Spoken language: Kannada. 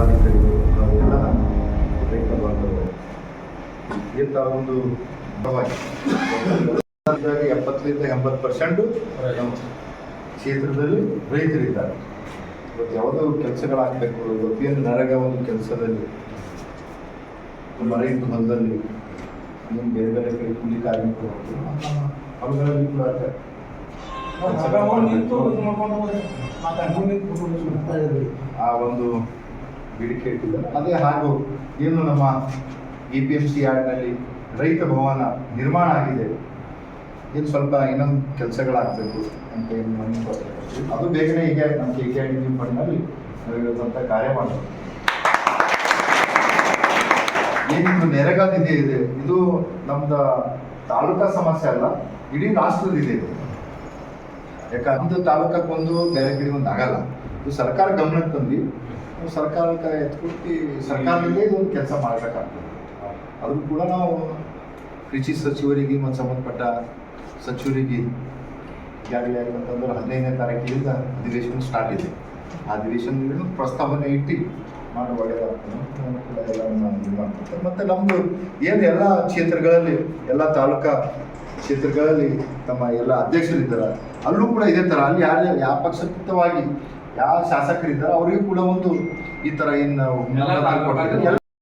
ಪದಾಧಿಕಾರಿಗಳು ಅವರೆಲ್ಲ ರೈತ ಬಾಂಧವರು ಇಂಥ ಒಂದು ಎಪ್ಪತ್ತರಿಂದ ಎಂಬತ್ತು ಪರ್ಸೆಂಟು ಕ್ಷೇತ್ರದಲ್ಲಿ ರೈತರಿದ್ದಾರೆ. ಇವತ್ತು ಯಾವುದೋ ಕೆಲಸಗಳಾಗಬೇಕು. ಇವತ್ತು ನರಗ ಒಂದು ಕೆಲಸದಲ್ಲಿ ನಮ್ಮ ರೈತ ಹೊಲದಲ್ಲಿ ನಿಮ್ಮ ಬೇರೆ ಬೇರೆ ಕಡೆ ಕೂಲಿ ಕಾರ್ಮಿಕರು ಅವುಗಳಲ್ಲಿ ಕೂಡ ಆ ಒಂದು ಬೇಡಿಕೆ ಇಟ್ಟಿದ್ದಾರೆ. ಅದೇ ಹಾಗೂ ಏನು ನಮ್ಮ ಎ ಪಿ ಎಂ ಸಿ ಆರ್ಡ್ನಲ್ಲಿ ರೈತ ಭವನ ನಿರ್ಮಾಣ ಆಗಿದೆ. ಏನು ಸ್ವಲ್ಪ ಇನ್ನೊಂದು ಕೆಲಸಗಳಾಗಬೇಕು ಅಂತ ಏನು. ಅದು ಬೇಗನೆ ಈಗ ನಮ್ಮ ಕೆ ಕೆ ಡಿ ಫಂಡ್ನಲ್ಲಿ ನಾವಿರೋದಂಥ ಕಾರ್ಯ ಮಾಡಬೇಕು ಏನಿದು ನೆರೆಗ ನಿಧಿ ಇದೆ. ಇದು ನಮ್ದು ತಾಲೂಕಾ ಸಮಸ್ಯೆ ಅಲ್ಲ, ಇಡೀ ರಾಷ್ಟ್ರದ ಇದೆ. ಇದು ಯಾಕಂದ್ರೆ ತಾಲೂಕಕ್ಕೊಂದು ಬೇರೆ ಕಡೆ ಒಂದು ಆಗಲ್ಲ. ಇದು ಸರ್ಕಾರ ಗಮನಕ್ಕೆ ತಂದು ಸರ್ಕಾರಕ್ಕೆ ಎತ್ಕೊಟ್ಟು ಸರ್ಕಾರದಲ್ಲೇ ಇದೊಂದು ಕೆಲಸ ಮಾಡಬೇಕಾಗ್ತದೆ. ಅದನ್ನು ಕೂಡ ನಾವು ಕೃಷಿ ಸಚಿವರಿಗೆ ಮತ್ತು ಸಂಬಂಧಪಟ್ಟ ಸಚಿವರಿಗೆ ಈಗಾಗಲೇ ಅಂತಂದ್ರೆ ಹದಿನೈದನೇ ತಾರೀಕಿನಿಂದ ಅಧಿವೇಶನ ಸ್ಟಾರ್ಟ್ ಇದೆ. ಆ ಅಧಿವೇಶನ ಪ್ರಸ್ತಾವನೆ ಇಟ್ಟು ಮಾಡಿ ಒಳ್ಳೆಯದಾಗ್ತದೆ ಮಾಡ್ಕೊಳ್ತೇವೆ ಮತ್ತು ನಮ್ಮದು ಏನು ಎಲ್ಲ ಕ್ಷೇತ್ರಗಳಲ್ಲಿ, ಎಲ್ಲ ತಾಲೂಕಾ ಕ್ಷೇತ್ರಗಳಲ್ಲಿ ತಮ್ಮ ಎಲ್ಲ ಅಧ್ಯಕ್ಷರಿದ್ದಾರೆ. ಅಲ್ಲೂ ಕೂಡ ಇದೇ ಥರ. ಅಲ್ಲಿ ಯಾರು ಯಾವ ಪಕ್ಷಾತೀತವಾಗಿ ಯಾವ ಶಾಸಕರಿದ್ದಾರೆ ಅವರಿಗೂ ಕೂಡ ಒಂದು ಈ ತರ ಏನು